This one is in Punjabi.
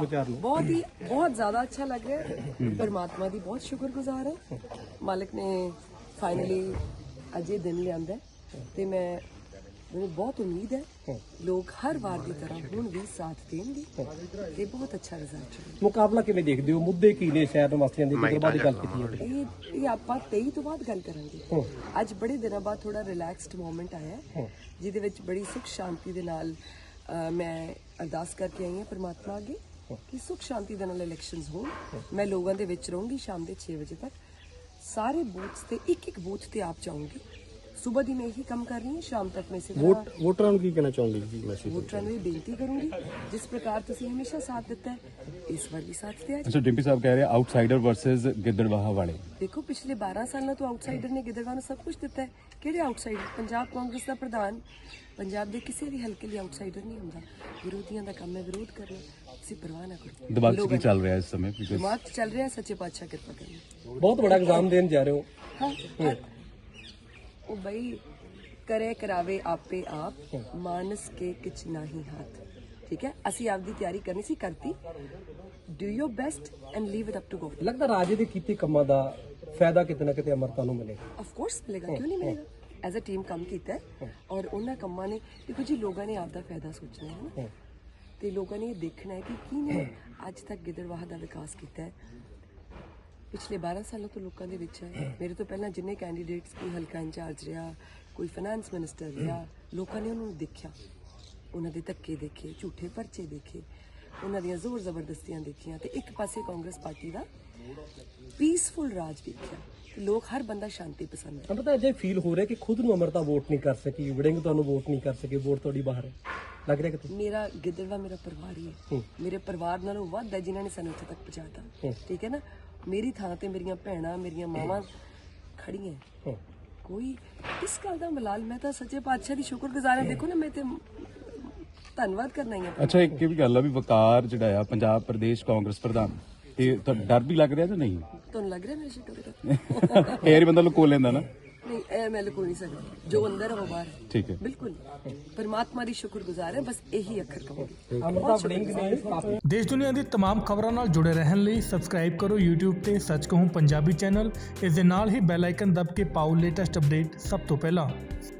ਵਿਚਾਰ ਨੂੰ ਬਹੁਤ ਹੀ ਬਹੁਤ ਜ਼ਿਆਦਾ ਅੱਛਾ ਲੱਗ ਰਿਹਾ ਹੈ। ਪਰਮਾਤਮਾ ਦੀ ਬਹੁਤ ਸ਼ੁਕਰਗੁਜ਼ਾਰ ਹਾਂ। ਮਾਲਕ ਨੇ ਫਾਈਨਲੀ ਅਜੇ ਦਿਨ ਲਿਆਂਦਾ ਹੈ ਤੇ ਮੈਂ ਮੈਨੂੰ ਬਹੁਤ ਉਮੀਦ ਹੈ ਲੋਕ ਹਰ ਵਾਰ ਦੀ ਤਰ੍ਹਾਂ ਹੁਣ ਵੀ ਸਾਥ ਦੇਣਗੇ ਤੇ ਬਹੁਤ ਅੱਛਾ ਰਿਜ਼ਲਟ ਹੋਵੇਗਾ ਮੁਕਾਬਲਾ ਕਿਵੇਂ ਦੇਖਦੇ ਹੋ? ਮੁੱਦੇ ਕੀ ਨੇ ਸ਼ਹਿਰ ਨਿਵਾਸੀਆਂ ਦੇ? ਗਿੱਦੜਬਾਹ ਦੀ ਗੱਲ ਕੀਤੀ ਹੈ ਇਹ ਇਹ ਆਪਾਂ 23 ਤੋਂ ਬਾਅਦ ਗੱਲ ਕਰਾਂਗੇ। ਅੱਜ ਬੜੇ ਦਿਨਾਂ ਬਾਅਦ ਥੋੜਾ ਰਿਲੈਕਸਡ ਮੂਮੈਂਟ ਆਇਆ ਹੈ ਜਿਹਦੇ ਵਿੱਚ ਬੜੀ ਸੁਖ ਸ਼ਾਂਤੀ ਦੇ ਨਾਲ ਮੈਂ ਅਰਦਾਸ ਕਰਕੇ ਆਈ ਹਾਂ ਪਰਮਾਤਮਾ ਅੱਗੇ। ਕਿ ਸੁਖ ਸ਼ਾਂਤੀ ਦੇ ਨਾਲ ਇਲੈਕਸ਼ਨਸ ਹੋਣ। ਮੈਂ ਲੋਕਾਂ ਦੇ ਵਿੱਚ ਰਹੂੰਗੀ ਸ਼ਾਮ ਦੇ 6 ਵਜੇ ਤੱਕ। ਸਾਰੇ ਬੂਥਸ ਤੇ ਇੱਕ ਇੱਕ ਬੂਥ ਤੇ ਆਪ ਜਾਊਂਗੀ। ਸਵੇਰ ਦੀ ਮੈਂ ਇਹੀ ਕੰਮ ਕਰ ਰਹੀ ਹਾਂ ਸ਼ਾਮ ਤੱਕ ਮੈਂ ਇਸੇ ਤਰ੍ਹਾਂ ਵੋਟਰਾਂ ਨੂੰ ਕੀ ਕਹਿਣਾ ਚਾਹੋਗੇ ਜੀ ਮੈਸੇਜ ਵੋਟਰਾਂ ਨੂੰ ਇਹ ਬੇਨਤੀ ਕਰੂੰਗੀ ਜਿਸ ਪ੍ਰਕਾਰ ਤੁਸੀਂ ਹਮੇਸ਼ਾ ਸਾਥ ਦਿੱਤਾ ਹੈ ਇਸ ਵਾਰ ਵੀ ਸਾਥ ਦਿਆ ਜੀ ਅੱਛਾ ਡਿੰਪੀ ਸਾਹਿਬ ਕਹਿ ਰਹੇ ਆਊਟਸਾਈਡਰ ਵਰਸਸ ਗਿੱਦੜਵਾਹਾ ਵਾਲੇ ਦੇਖੋ ਪਿਛਲੇ 12 ਸਾਲਾਂ ਤੋਂ ਆਊਟਸਾਈਡਰ ਨੇ ਗਿੱਦੜਵਾਹ ਨੂੰ ਸਭ ਕੁਝ ਦਿੱਤਾ ਹੈ ਕਿਹੜੇ ਆਊਟਸਾਈਡਰ ਪੰਜਾਬ ਕਾਂਗਰਸ ਦਾ ਪ੍ਰਧਾਨ ਪੰਜਾਬ ਦੇ ਕਿਸੇ ਵੀ ਹਲਕੇ ਲਈ ਆਊਟਸਾਈਡਰ ਨਹੀਂ ਹੁੰਦਾ ਵਿਰੋਧੀਆਂ ਦਾ ਕੰਮ ਹੈ ਵਿਰੋਧ ਕਰਨਾ ਤੁਸੀਂ ਪਰਵਾਹ ਨਾ ਕਰੋ ਦਿਮਾਗ 'ਚ ਕੀ ਚੱਲ ਰਿਹਾ ਇਸ ਸਮੇਂ ਬਿਕਾਜ਼ ਦਿਮਾਗ 'ਚ ਚੱਲ ਰਿਹਾ ਸੱਚੇ ਪਾਤਸ਼ਾਹ ਕਿਰਪਾ ਕਰਨੀ ਬਹੁਤ ਬੜਾ ਇਲਜ਼ਾਮ ਦੇਣ ਜਾ ਰਹੇ ਹਾਂ ਹਾਂ। ਉਹ ਬਈ ਕਰੇ ਕਰਾਵੇ ਆਪੇ ਆਪ ਮਾਨਸ ਕੇ ਕਿਛ ਨਹੀਂ ਹੱਥ। ਠੀਕ ਹੈ? ਅਸੀਂ ਆਪਦੀ ਤਿਆਰੀ ਕਰਨੀ ਸੀ ਕਰਤੀ। Do your best and leave it up to God ਲੱਗਦਾ ਰਾਜੇ ਦੇ ਕੀਤੇ ਕੰਮਾਂ ਦਾ ਫਾਇਦਾ ਕਿਤੇ ਨਾ ਕਿਤੇ ਅਮਰਤਾ ਨੂੰ ਮਿਲੇਗਾ। ਆਫ ਕੋਰਸ ਮਿਲੇਗਾ ਕਿਉਂ ਨਹੀਂ ਮਿਲੇਗਾ? ਐਜ਼ ਅ ਟੀਮ ਕੰਮ ਕੀਤਾ ਹੈ ਔਰ ਉਹਨਾਂ ਕੰਮਾਂ ਨੇ ਦੇਖੋ ਜੀ ਲੋਕਾਂ ਨੇ ਆਪਦਾ ਫਾਇਦਾ ਸੋਚਣਾ ਹੈ ਨਾ। ਤੇ ਲੋਕਾਂ ਨੇ ਇਹ ਦੇਖਣਾ ਹੈ ਕਿ ਕਿਹਨੇ ਅੱਜ ਤੱਕ ਗਿੱਦੜਵਾਹ ਦਾ ਵਿਕਾਸ ਕੀਤਾ ਹੈ। ਪਿਛਲੇ 12 ਸਾਲਾਂ ਤੋਂ ਲੋਕਾਂ ਦੇ ਵਿੱਚ ਹੈ। ਮੇਰੇ ਤੋਂ ਪਹਿਲਾਂ ਜਿੰਨੇ ਕੈਂਡੀਡੇਟਸ ਕੋਈ ਹਲਕਾ ਇੰਚਾਰਜ ਰਿਹਾ ਕੋਈ ਫਾਈਨਾਂਸ ਮਿਨਿਸਟਰ ਰਿਹਾ ਲੋਕਾਂ ਨੇ ਉਹਨਾਂ ਦੇਖਿਆ। ਉਹਨਾਂ ਦੇ ਧੱਕੇ ਦੇਖੇ ਝੂਠੇ ਪਰਚੇ ਦੇਖੇ ਉਹਨਾਂ ਦੀਆਂ ਜ਼ੋਰ ਜ਼ਬਰਦਸਤੀਆਂ ਦੇਖੀਆਂ ਤੇ ਇੱਕ ਪਾਸੇ ਕਾਂਗਰਸ ਪਾਰਟੀ ਦਾ ਪੀਸਫੁਲ ਰਾਜ ਦੇਖਿਆ। ਲੋਕ ਹਰ ਬੰਦਾ ਸ਼ਾਂਤੀ ਪਸੰਦ ਹੈ ਅਮਰਤਾ ਅਜੇ ਫੀਲ ਹੋ ਰਿਹਾ ਕਿ ਖੁਦ ਨੂੰ ਅਮਰਤਾ ਵੋਟ ਨਹੀਂ ਕਰ ਸਕੀ ਵਿੜਿੰਗ ਤੁਹਾਨੂੰ ਵੋਟ ਨਹੀਂ ਕਰ ਸਕੇ ਵੋਟ ਤੁਹਾਡੀ ਬਾਹਰ ਹੈ। ਲੱਗ ਰਿਹਾ ਕਿ ਮੇਰਾ ਗਿੱਦੜਵਾ ਮੇਰਾ ਪਰਿਵਾਰ ਹੀ ਹੈ। ਮੇਰੇ ਪਰਿਵਾਰ ਨਾਲੋਂ ਵੱਧ ਹੈ ਜਿਨ੍ਹਾਂ ਨੇ ਸਾਨੂੰ ਇੱਥੇ ਤੱਕ ਪਹੁੰਚਾਤਾ। ਠੀਕ ਹੈ ਨਾ? ਮੇਰੀ ਥਾਂ ਤੇ ਮੇਰੀਆਂ ਭੈਣਾਂ ਮੇਰੀਆਂ ਮਾਵਾਂ ਖੜੀਆਂ। ਕੋਈ ਇਸ ਗੱਲ ਦਾ ਮਲਾਲ ਮੈਂ ਤਾਂ ਸੱਚੇ ਪਾਤਸ਼ਾਹ ਦੀ ਸ਼ੁਕਰਗੁਜ਼ਾਰ ਹਾਂ। ਦੇਖੋ ਨਾ ਮੈਂ ਤੇ ਧੰਨਵਾਦ ਕਰਨਾ ਹੀ ਹੈ। ਅੱਛਾ ਇੱਕ ਇਹ ਵੀ ਗੱਲ ਆ ਵੀ ਵਕਾਰ ਜਿਹੜਾ ਆ ਪੰਜਾਬ ਪ੍ਰਦੇਸ਼ ਕਾਂਗਰਸ ਪ੍ਰਧਾਨ ਇਹ ਤਾਂ ਡਰ ਵੀ ਲੱਗ ਰਿਹਾ ਜਾਂ ਨਹੀਂ? ਤੁਹਾਨੂੰ ਲੱਗ ਰਿਹਾ ਮੇਰੇ ਦਾ ਇਹ ਹੀ ਬੰਦਾ ਲੁਕੋ ਲੈਂਦਾ ਨਾ। ਇਹ ਮੈਂ ਲੁਕੋ ਨਹੀਂ ਸਕਦਾ ਜੋ ਅੰਦਰ ਹੈ ਉਹ ਬਾਹਰ ਹੈ। ਠੀਕ ਹੈ ਬਿਲਕੁਲ ਪਰਮਾਤਮਾ ਦੀ ਸ਼ੁਕਰਗੁਜ਼ਾਰ ਹੈ ਬਸ ਇਹੀ ਅੱਖਰ ਕਹੂੰਗੀ ਅਮਰਤਾ ਵਿੜਿੰਗ ਨੇ ਕਾਫੀ ਦੇਸ਼ ਦੁਨੀਆ ਦੀ तमाम ਖਬਰਾਂ ਨਾਲ ਜੁੜੇ ਰਹਿਣ ਲਈ ਸਬਸਕ੍ਰਾਈਬ ਕਰੋ YouTube ਤੇ ਸੱਚ ਕਹੂੰ ਪੰਜਾਬੀ ਚੈਨਲ ਇਸ ਦੇ ਨਾਲ ਹੀ ਬੈਲ ਆਈਕਨ ਦਬ ਕੇ ਪਾਓ ਲੇਟੈਸਟ ਅਪਡੇਟ ਸਭ ਤੋਂ ਪਹਿਲਾਂ